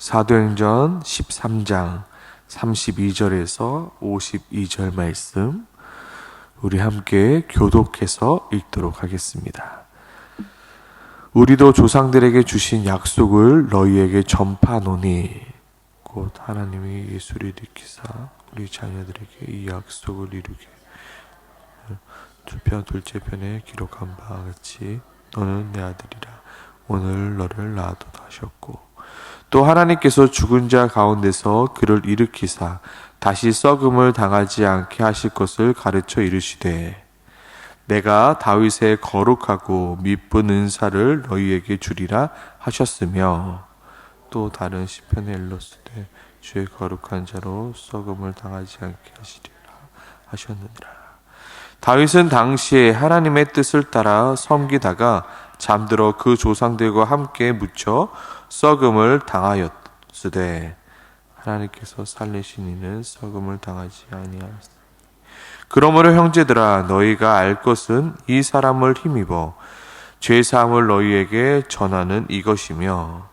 사도행전 13장 32절에서 52절 말씀 우리 함께 교독해서 읽도록 하겠습니다. 우리도 조상들에게 주신 약속을 너희에게 전파노니 곧 하나님이 예수를 일으키사 우리 자녀들에게 이 약속을 이루게 두편 둘째 편에 기록한 바와 같이 너는 내 아들이라 오늘 너를 낳아도다 하셨고 또 하나님께서 죽은 자 가운데서 그를 일으키사 다시 썩음을 당하지 않게 하실 것을 가르쳐 이르시되 내가 다윗의 거룩하고 미쁜 은사를 너희에게 주리라 하셨으며 또 다른 시편에 일렀으되 주의 거룩한 자로 썩음을 당하지 않게 하시리라 하셨느니라. 다윗은 당시에 하나님의 뜻을 따라 섬기다가 잠들어 그 조상들과 함께 묻혀 썩음을 당하였으되 하나님께서 살리신 이는 썩음을 당하지 아니하였으니. 그러므로 형제들아 너희가 알 것은 이 사람을 힘입어 죄 사함을 너희에게 전하는 이것이며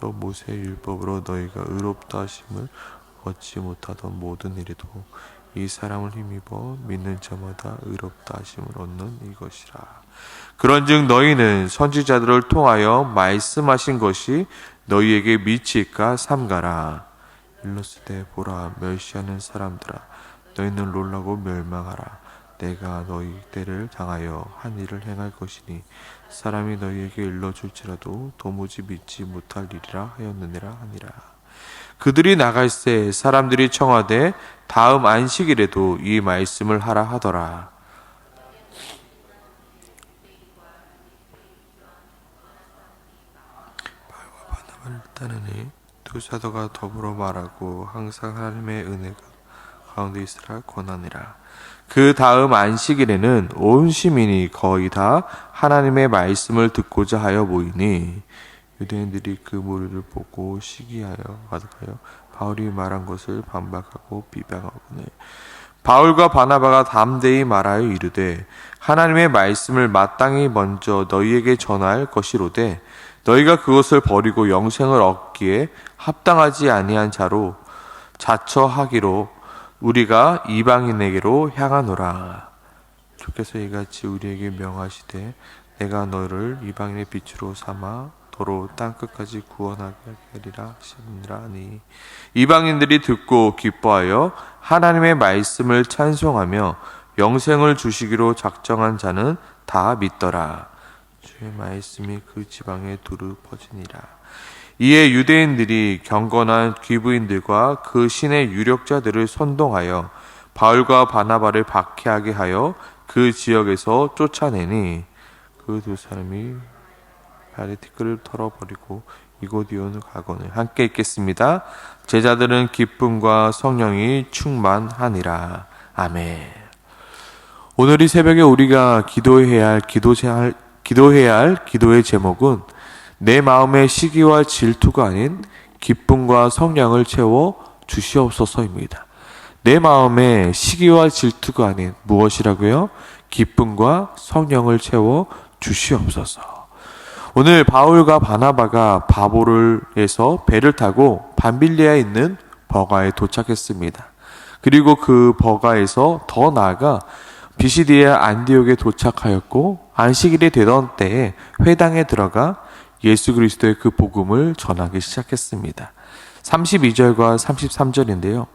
또 모세 율법으로 너희가 의롭다 하심을 얻지 못하던 모든 일에도 이 사람을 힘입어 믿는 자마다 의롭다 하심을 얻는 이것이라. 그런즉 너희는 선지자들을 통하여 말씀하신 것이 너희에게 미칠까 삼가라. 일러스되 보라 멸시하는 사람들아 너희는 놀라고 멸망하라. 내가 너희 때를 당하여 한 일을 행할 것이니 사람이 너희에게 일러줄지라도 도무지 믿지 못할 일이라 하였느니라 하니라. 그들이 나갈 새 사람들이 청하되 다음 안식일에도 이 말씀을 하라 하더라. 바울과 바나바를 따르니 두 사도가 더불어 말하고 항상 하나님의 은혜가 가운데 있으라 권하니라. 그 다음 안식일에는 온 시민이 거의 다 하나님의 말씀을 듣고자 하여 모이니 유대인들이 그 무리를 보고 시기하여 가득하여 바울이 말한 것을 반박하고 비방하거늘 바울과 바나바가 담대히 말하여 이르되 하나님의 말씀을 마땅히 먼저 너희에게 전할 것이로되 너희가 그것을 버리고 영생을 얻기에 합당하지 아니한 자로 자처하기로 우리가 이방인에게로 향하노라. 주께서 이같이 우리에게 명하시되 내가 너를 이방인의 빛으로 삼아 도로 땅 끝까지 구원하게 하리라 하시니라니 이방인들이 듣고 기뻐하여 하나님의 말씀을 찬송하며 영생을 주시기로 작정한 자는 다 믿더라. 주의 말씀이 그 지방에 두루 퍼지니라. 이에 유대인들이 경건한 귀부인들과 그 신의 유력자들을 선동하여 바울과 바나바를 박해하게 하여 그 지역에서 쫓아내니 그 두 사람이 티끌을 털어버리고 이곳이온을 가거늘 함께 읽겠습니다. 제자들은 기쁨과 성령이 충만하니라. 아멘. 오늘 이 새벽에 우리가 기도해야 할 할, 기도해야 할 기도의 제목은 내 마음의 시기와 질투가 아닌 기쁨과 성량을 채워 주시옵소서입니다. 내 마음의 시기와 질투가 아닌 무엇이라고요? 기쁨과 성령을 채워 주시옵소서. 오늘 바울과 바나바가 바보를 해서 배를 타고 반빌리아에 있는 버가에 도착했습니다. 그리고 그 버가에서 더 나아가 비시디아 안디옥에 도착하였고 안식일이 되던 때에 회당에 들어가 예수 그리스도의 그 복음을 전하기 시작했습니다. 32절과 33절인데요.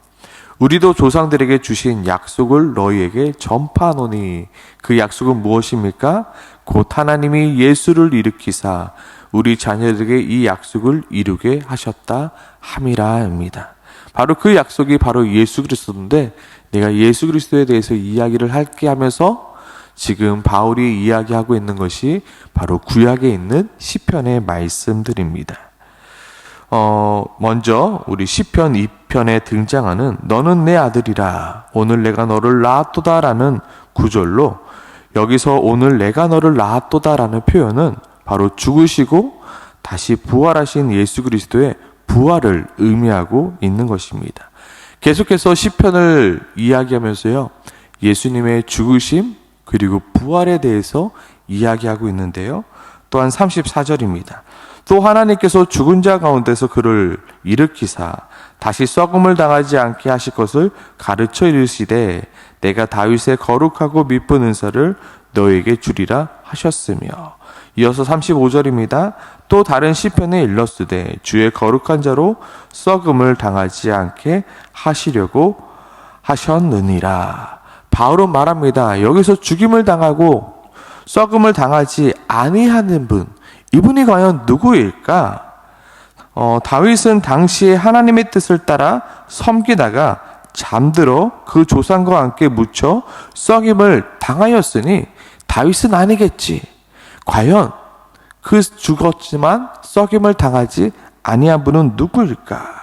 우리도 조상들에게 주신 약속을 너희에게 전파노니 그 약속은 무엇입니까? 곧 하나님이 예수를 일으키사 우리 자녀들에게 이 약속을 이루게 하셨다 함이라입니다. 바로 그 약속이 바로 예수 그리스도인데 내가 예수 그리스도에 대해서 이야기를 할게 하면서 지금 바울이 이야기하고 있는 것이 바로 구약에 있는 시편의 말씀들입니다. 어, 먼저 우리 시편 2편에 등장하는 너는 내 아들이라 오늘 내가 너를 낳았도다라는 구절로 여기서 오늘 내가 너를 낳았도다라는 표현은 바로 죽으시고 다시 부활하신 예수 그리스도의 부활을 의미하고 있는 것입니다. 계속해서 시편을 이야기하면서요. 예수님의 죽으심 그리고 부활에 대해서 이야기하고 있는데요. 또한 34절입니다. 또 하나님께서 죽은 자 가운데서 그를 일으키사 다시 썩음을 당하지 않게 하실 것을 가르쳐 이르시되 내가 다윗의 거룩하고 미쁜 은사를 너에게 주리라 하셨으며 이어서 35절입니다. 또 다른 시편에 일렀으되 주의 거룩한 자로 썩음을 당하지 않게 하시려고 하셨느니라. 바울은 말합니다. 여기서 죽임을 당하고 썩음을 당하지 아니하는 분, 이분이 과연 누구일까? 어, 다윗은 당시에 하나님의 뜻을 따라 섬기다가 잠들어 그 조상과 함께 묻혀 썩임을 당하였으니 다윗은 아니겠지. 과연 그 죽었지만 썩임을 당하지 아니한 분은 누구일까?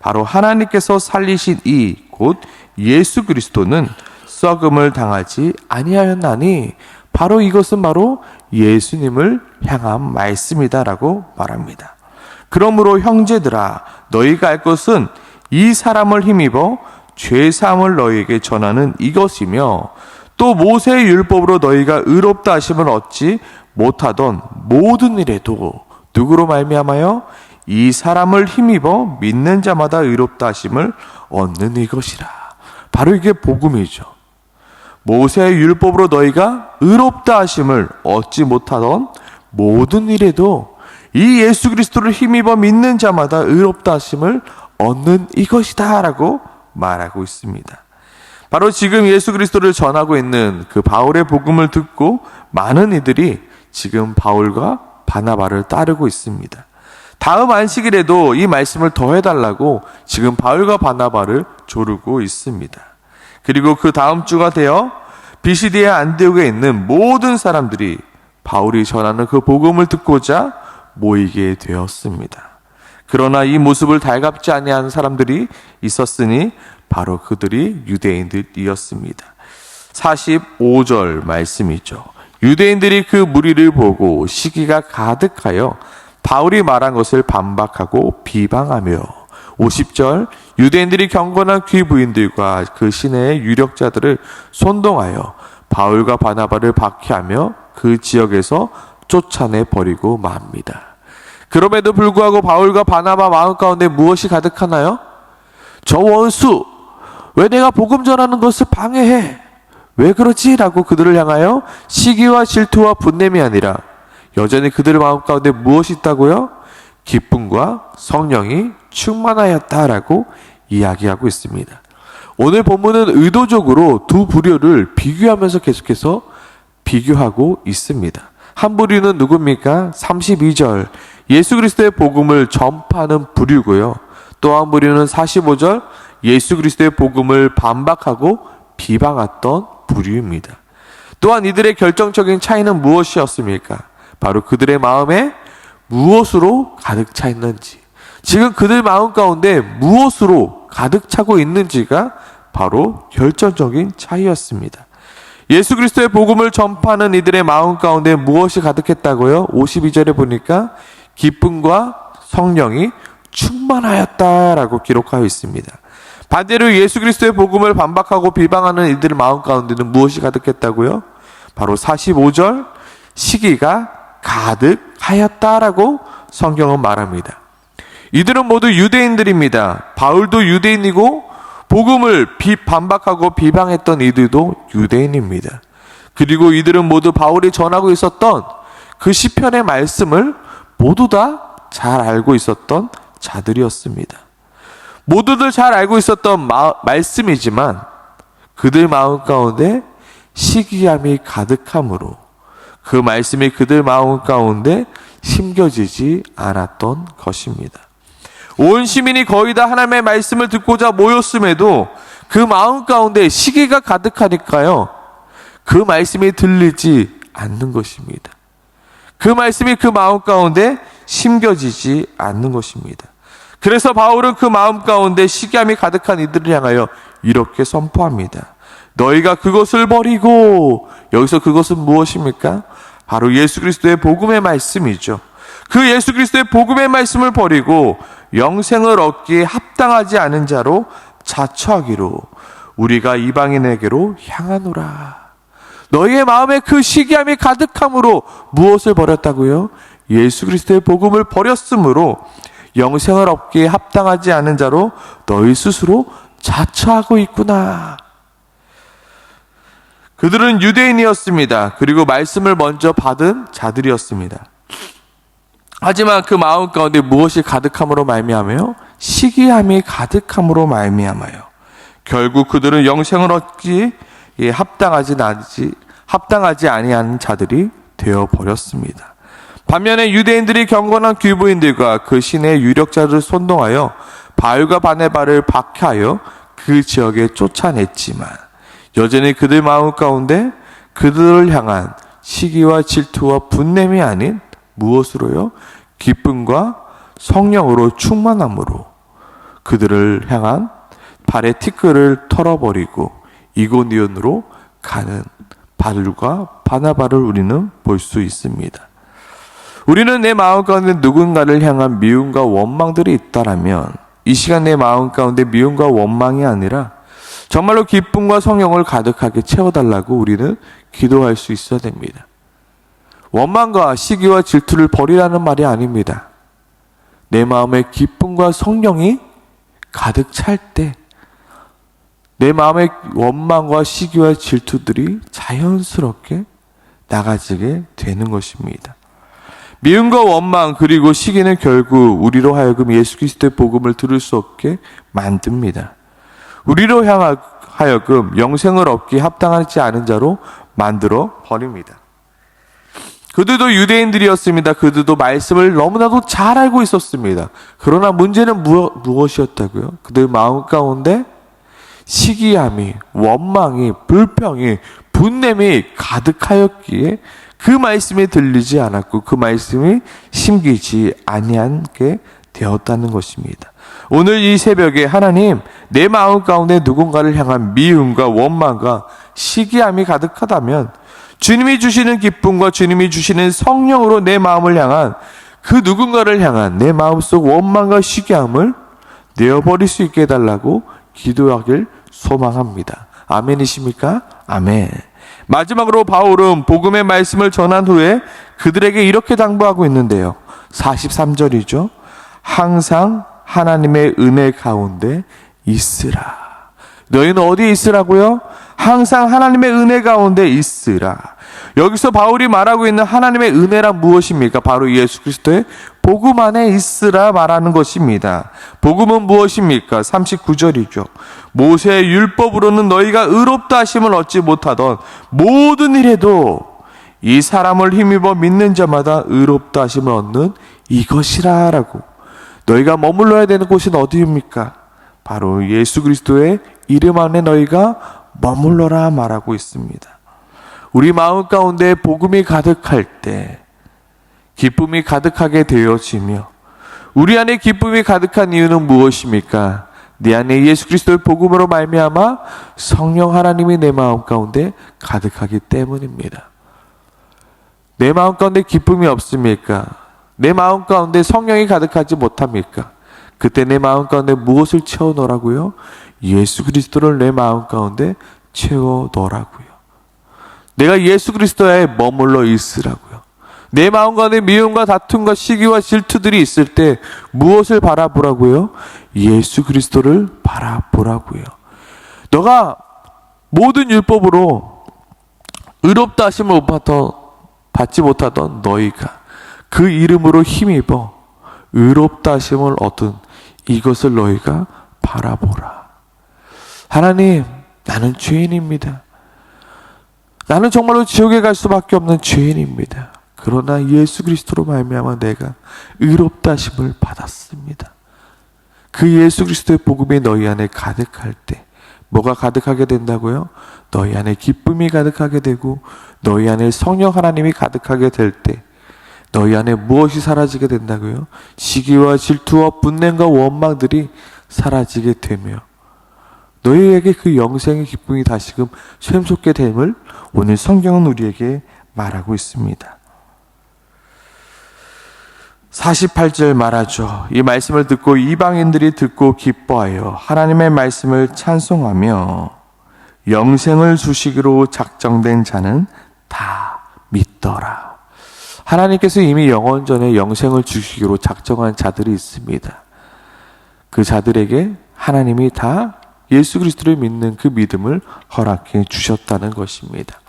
바로 하나님께서 살리신 이 곧 예수 그리스도는 썩음을 당하지 아니하였나니 바로 이것은 바로 예수님을 향한 말씀이다라고 말합니다. 그러므로 형제들아 너희가 알 것은 이 사람을 힘입어 죄 사함을 너희에게 전하는 이것이며 또 모세의 율법으로 너희가 의롭다 하심을 얻지 못하던 모든 일에도 누구로 말미암아요? 이 사람을 힘입어 믿는 자마다 의롭다 하심을 얻는 이것이라. 바로 이게 복음이죠. 모세의 율법으로 너희가 의롭다 하심을 얻지 못하던 모든 일에도 이 예수 그리스도를 힘입어 믿는 자마다 의롭다 하심을 얻는 이것이다라고 말하고 있습니다. 바로 지금 예수 그리스도를 전하고 있는 그 바울의 복음을 듣고 많은 이들이 지금 바울과 바나바를 따르고 있습니다. 다음 안식일에도 이 말씀을 더해달라고 지금 바울과 바나바를 조르고 있습니다. 그리고 그 다음 주가 되어 비시디아 안디옥에 있는 모든 사람들이 바울이 전하는 그 복음을 듣고자 모이게 되었습니다. 그러나 이 모습을 달갑지 아니한 사람들이 있었으니 바로 그들이 유대인들이었습니다. 45절 말씀이죠. 유대인들이 그 무리를 보고 시기가 가득하여 바울이 말한 것을 반박하고 비방하며 50절 유대인들이 경건한 귀부인들과 그 시내의 유력자들을 선동하여 바울과 바나바를 박해하며 그 지역에서 쫓아내 버리고 맙니다. 그럼에도 불구하고 바울과 바나바 마음 가운데 무엇이 가득하나요? 저 원수 왜 내가 복음 전하는 것을 방해해? 왜 그러지? 라고 그들을 향하여 시기와 질투와 분냄이 아니라 여전히 그들의 마음 가운데 무엇이 있다고요? 기쁨과 성령이 충만하였다라고 이야기하고 있습니다. 오늘 본문은 의도적으로 두 부류를 비교하면서 계속해서 비교하고 있습니다. 한 부류는 누굽니까? 32절. 예수 그리스도의 복음을 전파하는 부류고요. 또 한 부류는 45절. 예수 그리스도의 복음을 반박하고 비방했던 부류입니다. 또한 이들의 결정적인 차이는 무엇이었습니까? 바로 그들의 마음에 무엇으로 가득 차 있는지. 지금 그들 마음 가운데 무엇으로 가득 차고 있는지가 바로 결정적인 차이였습니다. 예수 그리스도의 복음을 전파하는 이들의 마음 가운데 무엇이 가득했다고요? 52절에 보니까 기쁨과 성령이 충만하였다라고 기록하여 있습니다. 반대로 예수 그리스도의 복음을 반박하고 비방하는 이들의 마음 가운데는 무엇이 가득했다고요? 바로 45절 시기가 가득하였다라고 성경은 말합니다. 이들은 모두 유대인들입니다. 바울도 유대인이고 복음을 비, 반박하고 비방했던 이들도 유대인입니다. 그리고 이들은 모두 바울이 전하고 있었던 그 시편의 말씀을 모두 다 잘 알고 있었던 자들이었습니다. 모두들 잘 알고 있었던 마, 말씀이지만 그들 마음 가운데 시기함이 가득함으로 그 말씀이 그들 마음 가운데 심겨지지 않았던 것입니다. 온 시민이 거의 다 하나님의 말씀을 듣고자 모였음에도 그 마음 가운데 시기가 가득하니까요. 그 말씀이 들리지 않는 것입니다. 그 말씀이 그 마음 가운데 심겨지지 않는 것입니다. 그래서 바울은 그 마음 가운데 시기함이 가득한 이들을 향하여 이렇게 선포합니다. 너희가 그것을 버리고 여기서 그것은 무엇입니까? 바로 예수 그리스도의 복음의 말씀이죠. 그 예수 그리스도의 복음의 말씀을 버리고 영생을 얻기에 합당하지 않은 자로 자처하기로 우리가 이방인에게로 향하노라. 너희의 마음에 그 시기함이 가득함으로 무엇을 버렸다고요? 예수 그리스도의 복음을 버렸으므로 영생을 얻기에 합당하지 않은 자로 너희 스스로 자처하고 있구나. 그들은 유대인이었습니다. 그리고 말씀을 먼저 받은 자들이었습니다. 하지만 그 마음 가운데 무엇이 가득함으로 말미암아요? 시기함이 가득함으로 말미암아요. 결국 그들은 영생을 얻기에 합당하지 않지 합당하지 아니하는 자들이 되어 버렸습니다. 반면에 유대인들이 경건한 귀부인들과 그 신의 유력자를 선동하여 바알과 바네바를 박해하여 그 지역에 쫓아냈지만 여전히 그들 마음 가운데 그들을 향한 시기와 질투와 분냄이 아닌 무엇으로요? 기쁨과 성령으로 충만함으로 그들을 향한 발의 티끌을 털어버리고 이고니온으로 가는 바울과 바나바를 우리는 볼 수 있습니다. 우리는 내 마음 가운데 누군가를 향한 미움과 원망들이 있다라면 이 시간 내 마음 가운데 미움과 원망이 아니라 정말로 기쁨과 성령을 가득하게 채워달라고 우리는 기도할 수 있어야 됩니다. 원망과 시기와 질투를 버리라는 말이 아닙니다. 내 마음에 기쁨과 성령이 가득 찰 때, 내 마음의 원망과 시기와 질투들이 자연스럽게 나가지게 되는 것입니다. 미움과 원망 그리고 시기는 결국 우리로 하여금 예수 그리스도의 복음을 들을 수 없게 만듭니다. 우리로 하여금 영생을 얻기 합당하지 않은 자로 만들어 버립니다. 그들도 유대인들이었습니다. 그들도 말씀을 너무나도 잘 알고 있었습니다. 그러나 문제는 무, 무엇이었다고요? 그들 마음 가운데 시기함이, 원망이, 불평이, 분냄이 가득하였기에 그 말씀이 들리지 않았고 그 말씀이 심기지 아니하게 되었다는 것입니다. 오늘 이 새벽에 하나님 내 마음 가운데 누군가를 향한 미움과 원망과 시기함이 가득하다면 주님이 주시는 기쁨과 주님이 주시는 성령으로 내 마음을 향한 그 누군가를 향한 내 마음속 원망과 시기함을 내어버릴 수 있게 해달라고 기도하길 소망합니다. 아멘이십니까? 아멘. 마지막으로 바울은 복음의 말씀을 전한 후에 그들에게 이렇게 당부하고 있는데요. 43절이죠. 항상 하나님의 은혜 가운데 있으라. 너희는 어디에 있으라고요? 항상 하나님의 은혜 가운데 있으라. 여기서 바울이 말하고 있는 하나님의 은혜란 무엇입니까? 바로 예수 그리스도의 복음 안에 있으라 말하는 것입니다. 복음은 무엇입니까? 39절이죠. 모세의 율법으로는 너희가 의롭다 하심을 얻지 못하던 모든 일에도 이 사람을 힘입어 믿는 자마다 의롭다 하심을 얻는 이것이라라고. 너희가 머물러야 되는 곳은 어디입니까? 바로 예수 그리스도의 이름 안에 너희가 머물러라 말하고 있습니다. 우리 마음 가운데 복음이 가득할 때 기쁨이 가득하게 되어지며 우리 안에 기쁨이 가득한 이유는 무엇입니까? 내 안에 예수 그리스도의 복음으로 말미암아 성령 하나님이 내 마음 가운데 가득하기 때문입니다. 내 마음 가운데 기쁨이 없습니까? 내 마음 가운데 성령이 가득하지 못합니까? 그때 내 마음 가운데 무엇을 채워 넣으라고요? 예수 그리스도를 내 마음 가운데 채워 넣으라고요. 내가 예수 그리스도에 머물러 있으라고요. 내 마음 가운데 미움과 다툼과 시기와 질투들이 있을 때 무엇을 바라보라고요? 예수 그리스도를 바라보라고요. 너가 모든 율법으로 의롭다 하심을 받지 못하던 너희가 그 이름으로 힘입어 의롭다 하심을 얻은 이것을 너희가 바라보라. 하나님, 나는 죄인입니다. 나는 정말로 지옥에 갈 수밖에 없는 죄인입니다. 그러나 예수 그리스도로 말미암아 내가 의롭다 심을 받았습니다. 그 예수 그리스도의 복음이 너희 안에 가득할 때 뭐가 가득하게 된다고요? 너희 안에 기쁨이 가득하게 되고 너희 안에 성령 하나님이 가득하게 될 때 너희 안에 무엇이 사라지게 된다고요? 시기와 질투와 분냄과 원망들이 사라지게 되며 너희에게 그 영생의 기쁨이 다시금 샘솟게 됨을 오늘 성경은 우리에게 말하고 있습니다. 48절 말하죠. 이 말씀을 듣고 이방인들이 듣고 기뻐하여 하나님의 말씀을 찬송하며 영생을 주시기로 작정된 자는 다 믿더라. 하나님께서 이미 영원 전에 영생을 주시기로 작정한 자들이 있습니다. 그 자들에게 하나님이 다 예수 그리스도를 믿는 그 믿음을 허락해 주셨다는 것입니다.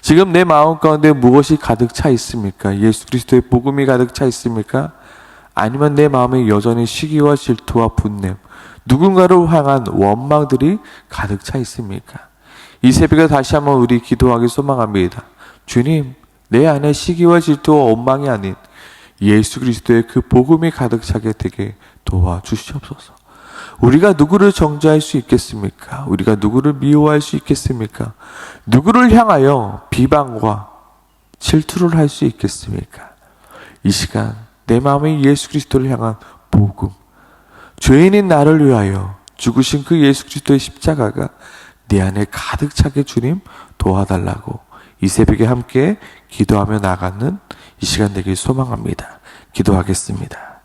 지금 내 마음 가운데 무엇이 가득 차 있습니까? 예수 그리스도의 복음이 가득 차 있습니까? 아니면 내 마음에 여전히 시기와 질투와 분냄, 누군가를 향한 원망들이 가득 차 있습니까? 이 새벽에 다시 한번 우리 기도하기 소망합니다. 주님, 내 안에 시기와 질투와 원망이 아닌 예수 그리스도의 그 복음이 가득 차게 되게 도와주시옵소서. 우리가 누구를 정죄할 수 있겠습니까? 우리가 누구를 미워할 수 있겠습니까? 누구를 향하여 비방과 질투를 할 수 있겠습니까? 이 시간 내 마음에 예수 그리스도를 향한 복음, 죄인인 나를 위하여 죽으신 그 예수 그리스도의 십자가가 내 안에 가득 차게 주님 도와달라고 이 새벽에 함께 기도하며 나가는 이 시간 되길 소망합니다. 기도하겠습니다.